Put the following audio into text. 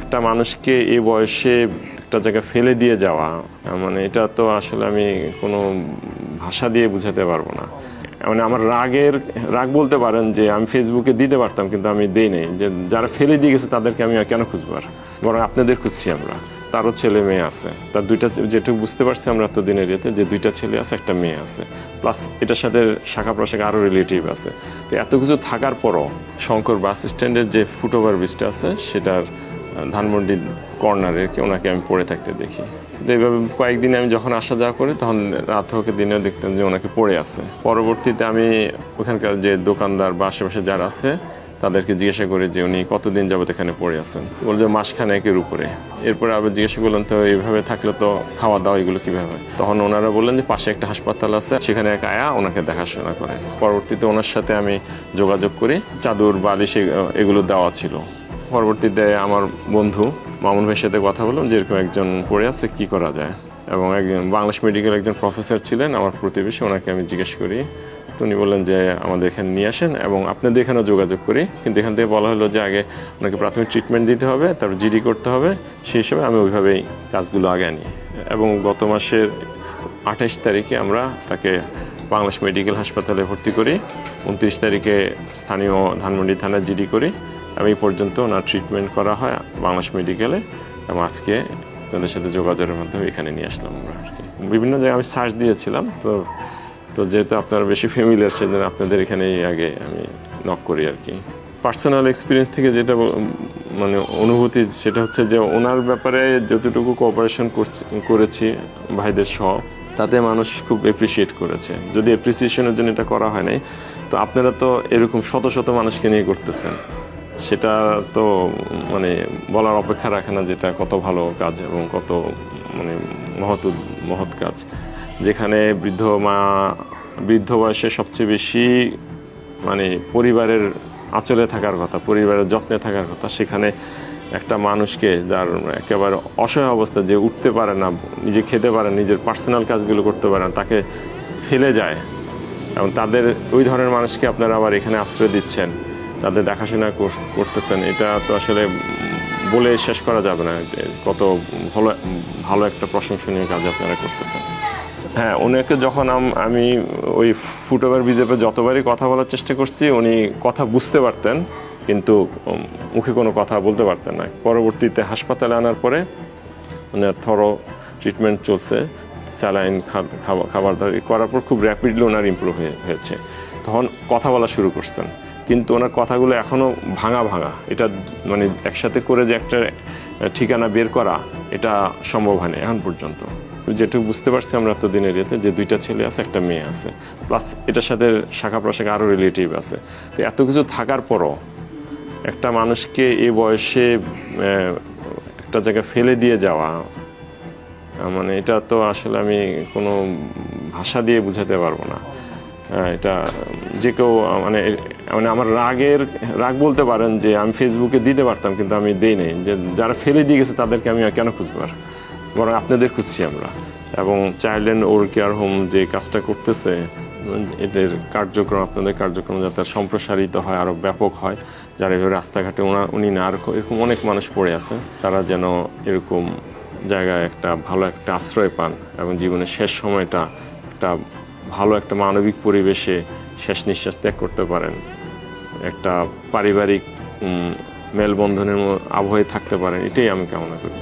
একটা মানুষকে এই বয়সে একটা জায়গায় ফেলে দিয়ে যাওয়া মানে এটা তো আসলে আমি কোনো ভাষা দিয়ে বুঝাতে পারব না। মানে আমার রাগের, রাগ বলতে পারেন যে আমি ফেসবুকে দিতে পারতাম কিন্তু আমি দেই নাই, যে যারা ফেলে দিয়ে গেছে তাদেরকে আমি কেন খুঁজবার বরং আপনাদের খুঁজছি আমরা, তারও ছেলে মেয়ে আছে, তার দুইটা যেটুকু বুঝতে পারছি আমরা তো দিনের ইয়েতে যে দুইটা ছেলে আছে, একটা মেয়ে আছে প্লাস এটার সাথে শাখা প্রশাখা আরও রিলেটিভ আছে। তো এত কিছু থাকার পরও শঙ্কর বাস স্ট্যান্ডের যে ফুটওভার ব্রিজটা আছে, সেটার আহ, ধানমন্ডি কর্নারে কি ওনাকে আমি পড়ে থাকতে দেখি। তো এইভাবে কয়েকদিন আমি যখন আসা যাওয়া করি তখন রাত হোক দিনেও দেখতাম যে ওনাকে পড়ে আছে। পরবর্তীতে আমি ওখানকার যে দোকানদার বা আশেপাশে যারা আছে তাদেরকে জিজ্ঞাসা করি যে উনি কতদিন যাবত এখানে পড়ে আছেন। বল যে মাসখানেকের উপরে। এরপরে আবার জিজ্ঞাসা করলাম তো এইভাবে থাকলে তো খাওয়া দাওয়া এগুলো কীভাবে? হয় তখন ওনারা বললেন যে পাশে একটা হাসপাতাল আছে সেখানে এক আয়া ওনাকে দেখাশোনা করে। পরবর্তীতে ওনার সাথে আমি যোগাযোগ করি। চাদর বালিশ এগুলো দেওয়া ছিল। পরবর্তীতে আমার বন্ধু মামুন ভাইয়ের সাথে কথা বললাম যে এরকম একজন পড়ে আছে, কি করা যায়? এবং একজন বাংলাদেশ মেডিকেল একজন প্রফেসর ছিলেন আমার প্রতিবেশী, ওনাকে আমি জিজ্ঞেস করি। তো উনি বললেন যে আমাদের এখানে নিয়ে আসেন এবং আপনাদের এখানেও যোগাযোগ করি। কিন্তু এখান থেকে বলা হলো যে আগে ওনাকে প্রাথমিক ট্রিটমেন্ট দিতে হবে, তারপর জিডি করতে হবে। সেই হিসেবে আমি ওইভাবেই কাজগুলো আগে আনি। এবং গত মাসের আঠাশ তারিখে আমরা তাকে বাংলাদেশ মেডিকেল হাসপাতালে ভর্তি করি। উনত্রিশ তারিখে স্থানীয় ধানমন্ডি থানায় জিডি করি। এই পর্যন্ত ওনার ট্রিটমেন্ট করা হয় বাংলাদেশ মেডিকেলে এবং আজকে তাদের সাথে যোগাযোগের মাধ্যমে এখানে নিয়ে আসলাম আমরা আর কি। বিভিন্ন জায়গায় আমি সার্চ দিয়েছিলাম, তো তো যেহেতু আপনারা বেশি ফ্যামিলিয়ার সেজন্য আপনাদের এখানেই আগে আমি নক করি আর কি। পার্সোনাল এক্সপিরিয়েন্স থেকে যেটা মানে অনুভূতি, সেটা হচ্ছে যে ওনার ব্যাপারে যতটুকু কোঅপারেশন করেছি ভাইদের সহ, তাতে মানুষ খুব এপ্রিসিয়েট করেছে। যদি এপ্রিসিয়েশনের জন্য এটা করা হয় নাই, তো আপনারা তো এরকম শত শত মানুষকে নিয়ে করতেছেন সেটা তো মানে বলার অপেক্ষা রাখে না যেটা কত ভালো কাজ এবং কত মানে মহৎ মহৎ কাজ। যেখানে বৃদ্ধ মা, বৃদ্ধ বয়সে সবচেয়ে বেশি মানে পরিবারের আঁচলে থাকার কথা, পরিবারের যত্নে থাকার কথা, সেখানে একটা মানুষকে যার একেবারে অসহায় অবস্থা, যে উঠতে পারে না, নিজে খেতে পারে নিজের পার্সোনাল কাজগুলো করতে পারে না, তাকে ফেলে যায়। এবং তাদের, ওই ধরনের মানুষকে আপনারা আবার এখানে আশ্রয় দিচ্ছেন। তাদের দেখাশোনা করতেছেন, এটা তো আসলে বলে শেষ করা যাবে না। কত ভালো ভালো একটা প্রশংসনীয় কাজ আপনারা করতেছেন। হ্যাঁ ওনাকে যখন আমি ওই ফুটওভার বিজেপি যতবারই কথা বলার চেষ্টা করছি, উনি কথা বুঝতে পারতেন, কিন্তু মুখে কোনো কথা বলতে পারতেন না। পরবর্তীতে হাসপাতালে আনার পরে ওনার থরো ট্রিটমেন্ট চলছে, স্যালাইন খাবার দাবার করার পর খুব র্যাপিডলি ওনার ইম্প্রুভ হয়েছে। তখন কথা বলা শুরু করছেন। কিন্তু ওনার কথাগুলো এখনও ভাঙা ভাঙা। এটা মানে একসাথে করে যে একটা ঠিকানা বের করা, এটা সম্ভব হয়নি এখন পর্যন্ত। যেটুকু বুঝতে পারছি আমরা তো দিনের ইয়েতে যে দুইটা ছেলে আছে, একটা মেয়ে আছে। প্লাস এটার সাথে শাখা প্রশাখা আরও রিলেটিভ আছে। তো এত কিছু থাকার পরও একটা মানুষকে এ বয়সে একটা জায়গায় ফেলে দিয়ে যাওয়া মানে এটা তো আসলে আমি কোনো ভাষা দিয়ে বুঝাতে পারব না। এটা, যে কেউ মানে মানে আমার রাগের, রাগ বলতে পারেন যে আমি ফেসবুকে দিতে পারতাম, কিন্তু আমি দেই নাই। যে যারা ফেলে দিয়ে গেছে, তাদেরকে আমি আর কেন খুঁজবার বরং আপনাদের খুঁজছি আমরা। এবং চাইল্ড অ্যান্ড ওর কেয়ার হোম যে কাজটা করতেছে, এদের কার্যক্রম, আপনাদের কার্যক্রম যাতে সম্প্রসারিত হয় আরও ব্যাপক হয়, যারা এভাবে রাস্তাঘাটে ওনার উনি না, আর এরকম অনেক মানুষ পড়ে আছে, তারা যেন এরকম জায়গায় একটা ভালো একটা আশ্রয় পান এবং জীবনের শেষ সময়টা একটা ভালো একটা মানবিক পরিবেশে শেষ নিঃশ্বাস ত্যাগ করতে পারেন। একটা পারিবারিক মেলবন্ধনের আবহে থাকতে পারেন। এটাই আমি কামনা করি।